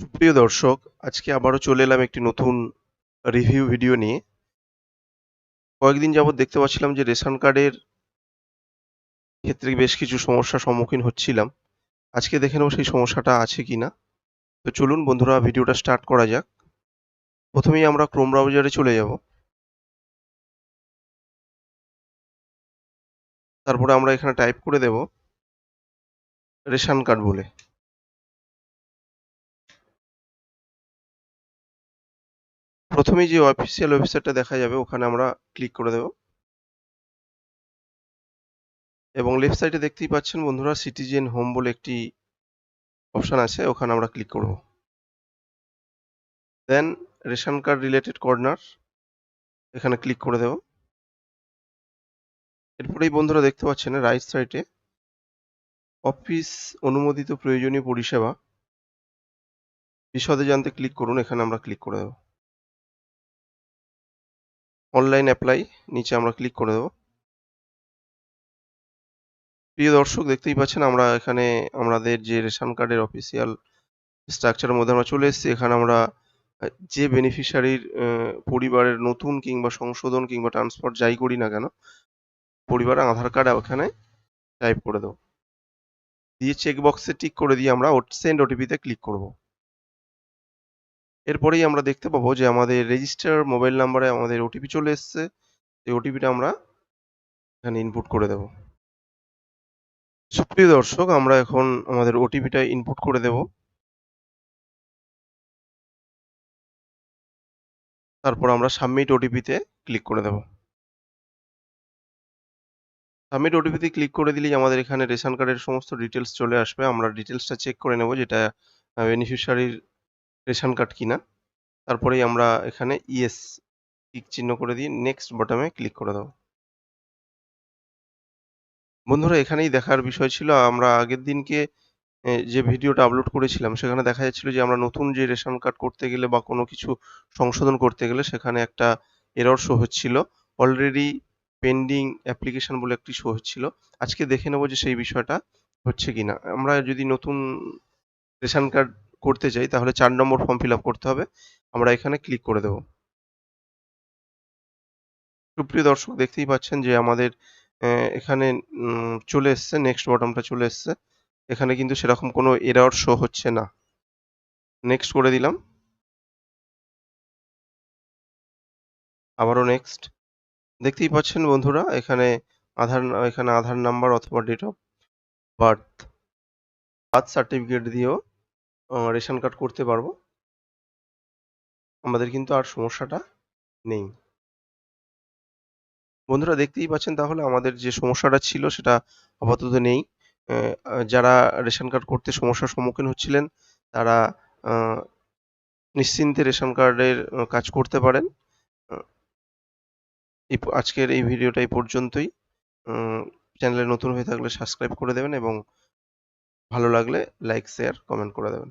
সুপ্রিয় দর্শক, আজকে আবারও চলে এলাম একটি নতুন রিভিউ ভিডিও নিয়ে। কয়েকদিন যাবৎ দেখতে পাচ্ছিলাম যে রেশন কার্ডের ক্ষেত্রে বেশ কিছু সমস্যার সম্মুখীন হচ্ছিলাম। আজকে দেখে নেব সেই সমস্যাটা আছে কি না তো চলুন বন্ধুরা ভিডিওটা স্টার্ট করা যাক। প্রথমেই আমরা ক্রোম ব্রাউজারে চলে যাব। তারপরে আমরা এখানে টাইপ করে দেব রেশন কার্ড বলে। প্রথমেই যে অফিসিয়াল ওয়েবসাইটটা দেখা যাবে, ওখানে আমরা ক্লিক করে দেব। এবং লেফট সাইডে দেখতেই পাচ্ছেন বন্ধুরা সিটিজেন হোম বলে একটি অপশান আছে, ওখানে আমরা ক্লিক করব। Then ration card related corner এখানে ক্লিক করে দেব। এরপরেই বন্ধুরা দেখতে পাচ্ছেন রাইট সাইডে অফিস অনুমোদিত প্রয়োজনীয় পরিষেবা, বিশদে জানতে ক্লিক করুন, এখানে আমরা ক্লিক করে দেব। অনলাইন অ্যাপ্লাই নিচে আমরা ক্লিক করে দেব। প্রিয় দর্শক, দেখতেই পাচ্ছেন আমরা এখানে আমাদের যে রেশন কার্ডের অফিসিয়াল স্ট্রাকচারের মধ্যে আমরা চলে এসেছি। এখানে আমরা যে বেনিফিশিয়ারির পরিবারের নতুন কিংবা সংশোধন কিংবা ট্রান্সফার যাই করি না কেন, পরিবারের আধার কার্ড ওখানে টাইপ করে দেবো। দিয়ে চেক বক্সে টিক করে দিয়ে আমরা সেন্ড ওটিপিতে ক্লিক করব। এরপরেই আমরা দেখতে পাবো যে আমাদের রেজিস্টার মোবাইল নাম্বারে আমাদের ওটিপি চলে এসছে। এই ওটিপিটা আমরা এখানে ইনপুট করে দেব। সুপ্রিয় দর্শক, আমরা এখন আমাদের ওটিপিটা ইনপুট করে দেব। তারপর আমরা সাবমিট ওটিপিতে ক্লিক করে দেব। সাবমিট ওটিপিতে ক্লিক করে দিলেই আমাদের এখানে রেশন কার্ডের সমস্ত ডিটেলস চলে আসবে। আমরা ডিটেলসটা চেক করে নেব যেটা বেনিফিশিয়ারির রেশন কার্ড কিনা। তারপরেই আমরা এখানে ইএস টিক চিহ্ন করে দিয়ে নেক্সট বটমে ক্লিক করে দেব। বন্ধুরা, এখানেই দেখার বিষয় ছিল, আমরা আগের দিনকে যে ভিডিওটা আপলোড করেছিলাম, সেখানে দেখা যাচ্ছিল যে আমরা নতুন যে রেশন কার্ড করতে গেলে বা কোনো কিছু সংশোধন করতে গেলে সেখানে একটা এরর শো হচ্ছিল। অলরেডি পেন্ডিং অ্যাপ্লিকেশন বলে একটি শো হচ্ছিল। আজকে দেখে নেব যে সেই বিষয়টা হচ্ছে কিনা। আমরা যদি নতুন রেশন কার্ড করতে চাই তাহলে চার নম্বর ফর্ম ফিল করতে হবে। আমরা এখানে ক্লিক করে দেব। সুপ্রিয় দর্শক, দেখতেই পাচ্ছেন যে আমাদের এখানে চলে এসছে নেক্সট বটমটা চলে এসছে। এখানে কিন্তু সেরকম কোনো এরর শো হচ্ছে না। নেক্সট করে দিলাম। আবারও নেক্সট দেখতেই পাচ্ছেন বন্ধুরা, এখানে আধার এখানে আধার নাম্বার অথবা date of birth birth certificate দিয়েও রেশন কার্ড করতে পারব। আমাদের কিন্তু আর সমস্যাটা নেই। বন্ধুরা দেখতেই পাচ্ছেন তাহলে আমাদের যে সমস্যাটা ছিল সেটা আপাতত নেই। যারা রেশন কার্ড করতে সমস্যার সম্মুখীন হচ্ছিলেন, তারা নিশ্চিন্তে রেশন কার্ডের কাজ করতে পারেন। আজকের এই ভিডিওটা এই পর্যন্তই। চ্যানেলে নতুন হয়ে থাকলে সাবস্ক্রাইব করে দেবেন এবং ভালো লাগলে লাইক, শেয়ার, কমেন্ট করে দেবেন।